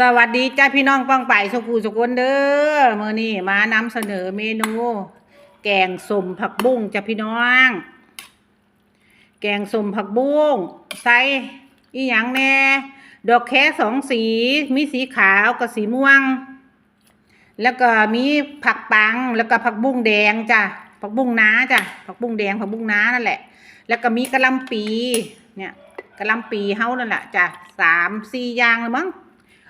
สวัสดีจ้าพี่น้องป้องไปสุกูสุกนเด้อเมื้อนี้มานำเสนอเมนู แกงสมผักบุ้งจ้าพี่น้อง แกงสมผักบุ้งใส่อีหยังแน่ดอกแค่สองสี มีสีขาวกับสีม่วง แล้วก็มีผักปังแล้วก็ผักบุ้งแดงจ้ะผักบุ้งน้าจ้ะผักบุ้งแดงผักบุ้งน้านั่นแหละ แล้วก็มีกระลำปีเนี่ยกระลำปีเฮานั่นแหละจ้ะสามสี่อย่างเลยมั้ง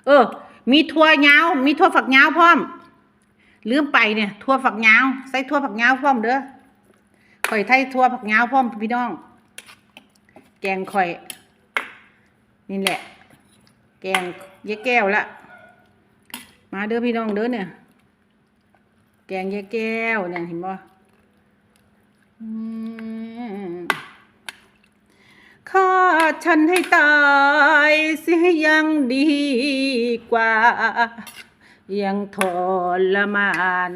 เออ มีถั่วเหงามีถั่วฝักเหงาพร้อมลืมไปเนี่ยถั่วฝักเหงาใส่ถั่วฝักเหงาพร้อมเด้อข่อยไทยถั่วฝักเหงาพร้อมพี่น้อง แกงข่อย นี่แหละ แกงเยแก้วละมาเด้อพี่น้องเด้อเนี่ย แกงเยายแก้วเนี่ยเห็นบ่อืม ฆ่าฉันให้ตายเสียยังดีกว่า ยังทรมาน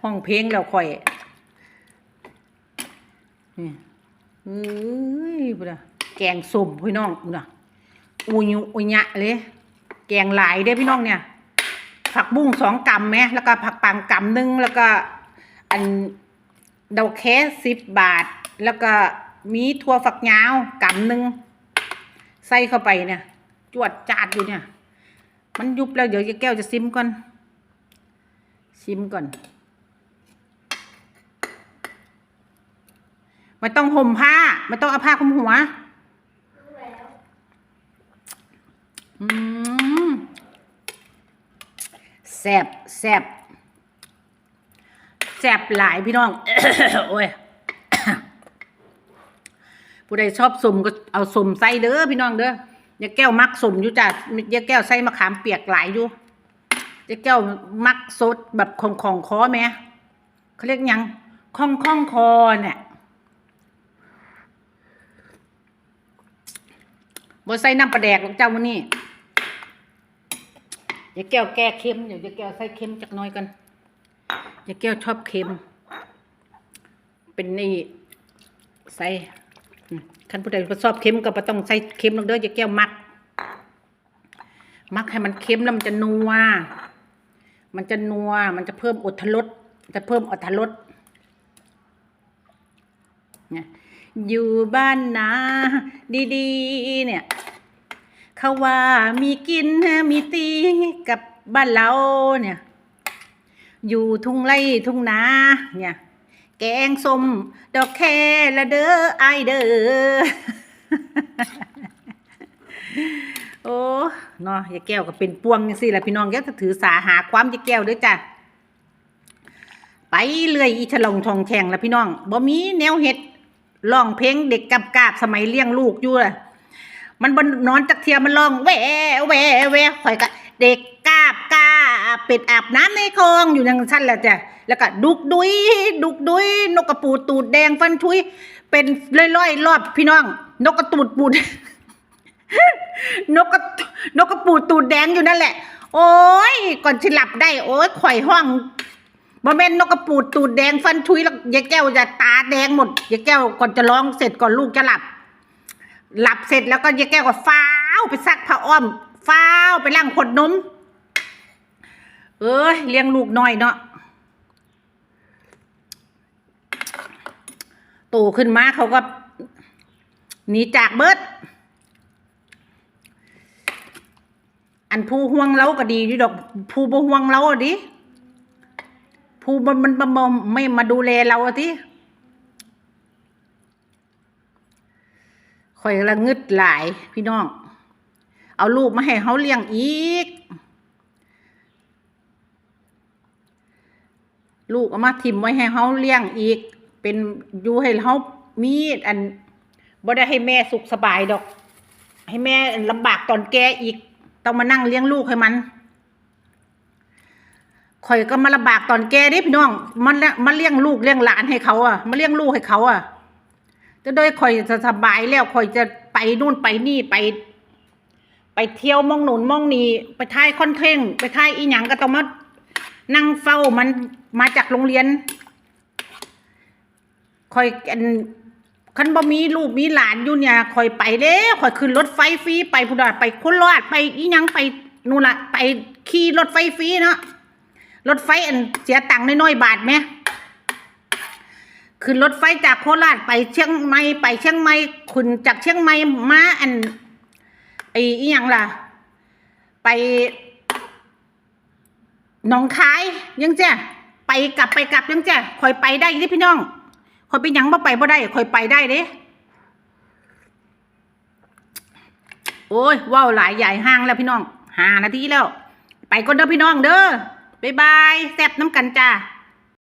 ห้องเพลงแล้วข่อยนี่เอ้ยพุ่นะแกงส้มพี่น้องพุ่นะอุยอุยะเลย แกงหลายเด้พี่น้องเนี่ย ผักบุ้งสองกำไหมแล้วก็ผักปังกำหนึ่งแล้วก็ อัน ดอกแค่สิบบาท แล้วก็มีถั่วฝักยาวกำหนึ่งใส่เข้าไปเนี่ย จวดจาดอยู่เนี่ย มันยุบแล้วเดี๋ยวยายแก้วจะซิมก่อนชิมก่อน ไม่ต้องห่มผ้า ไม่ต้องเอาผ้าคลุมหัวอืมแซบแซบ แซบหลายพี่น้อง โอ้ยผู้ใดชอบสมก็เอาสมใส่เด้อพี่น้องเด้อยายแก้วมักสมอยู่จ้ะยายแก้วใส่มะขามเปียกหลายอยู่ยายแก้วมักสดแบบของของคอแม่เขาเรียกยังข้องข้องคอเนี่ยบ่ใส่น้ำปลาแดกหรอกเจ้าวันนี้ยายแก้วแก้เค็มเดี๋ยวยายแก้วใส่เค็มจักน้อยกัน ยายแก้วชอบเค็ม เป็นนี่ใส่อืมคันผู้ใดบ่ชอบเค็มก็ต้องใส่เค็มหรอกเด้อยายแก้วมัก มักให้มันเค็มแล้วมันจะนัว มันจะนัว มันจะเพิ่มอรรถรสจะเพิ่มอรรถรสอยู่บ้านนาดีๆ เนี่ย เขาว่ามีกินมีตีกับบ้านเราเนี่ย อยู่ทุ่งไร่ทุ่งนาเนี่ยแกงส้มดอกแคละเด้อไอเด้อโอ้เนาะยายแก้วก็เป็นปวงจังซี่แหละพี่น้องแกจะถือสาหาความยายแก้วเด้อจ้ะไปเรื่อยอีฉลองทองแฉงแล้วพี่น้องบ่มีแนวเฮ็ดร้องเพลงเด็กกับกาบสมัยเลี้ยงลูกอยู่ล่ะมันบนนอนจักเทียมันร้องแหวแหวแหวข่อยก็เด็กาบเป็ดอาบน้ำในคลองอยู่อย่างชั้นแหละจ้ะแล้วก็ดุกดุยดุกดุยนกกระปูดตูดแดงฟันทุย เป็นร้อยๆรอบพี่น้อง นกกระตูดปูด นกกระนกกระปูดตูดแดงอยู่นั่นแหละ โอ้ยก่อนจะหลับได้ โอ้ยข่อยห้องบ่แม่นนกกระปูดตูดแดงฟันทุยแล้วยายแก้วจะตาแดงหมดยายแก้วก่อนจะร้องเสร็จก่อนลูกจะหลับ หลับเสร็จแล้วก็ยายแก้วก็ฟ้าวไปซักผ้าอ้อมฟ้าวไปล้างขวดนม เอ้ยเลี้ยงลูกน้อยเนาะโตขึ้นมาเขาก็หนีจากเบิด อันผู้ห่วงเราก็ดีอยู่ดอกผู้บ่ห่วงเราอะดิผู้มันมันมันมันไม่มาดูแลเราอะทีข่อยละงึดหลายพี่น้อง เอาลูกมาให้เขาเลี้ยงอีก ลูกเอามาถิ่มไว้ให้เขาเลี้ยงอีก เป็นอยู่ให้เขามีอันบ่ได้ให้แม่สุขสบายดอก ให้แม่ลำบากตอนแก่อีก ต้องมานั่งเลี้ยงลูกให้มันข่อยก็มาลำบากตอนแก่ดิพี่น้อง มันมาเลี้ยงลูกเลี้ยงหลานให้เขาอะมาเลี้ยงลูกให้เขาอะจะโดยข่อยจะสบายแล้วข่อยจะไปนู่นไปนี่ไป ไปเที่ยวมองหนุนมองนี่ไปถ่ายคอนเทนต์ไปถ่ายอีหยังก็ต้องมา นั่งเฝ้ามันมาจากโรงเรียนข่อยอันคันบ่มีลูกมีหลานอยู่เนี่ยคอยไปเด้คอยขึ้นรถไฟฟรีไปพุดาไปโคนรอดไปอีหยังไปนู่นละไปขี่รถไฟฟรีเนาะรถไฟอันเสียตังค์น้อยๆบาทไหมขึ้นรถไฟจากโคราชไปเชียงใหม่ไปเชียงใหม่ขึ้นจากเชียงใหม่มาอันไอ้อีหยังล่ะ ไป หนองคายยังจ้ไปกลับไปกลับยังจ้คอยไปได้ที่พี่น้องคอยไปยังบ่ไปบ่ได้คอยไปได้เด้โอ้ยว้าวหลายใหญ่ห้างแล้วพี่น้องหานาทีแล้ว ไปก่อนเด้อพี่น้องเด้อบ๊ายบายแซ่บน้ำกันจ้า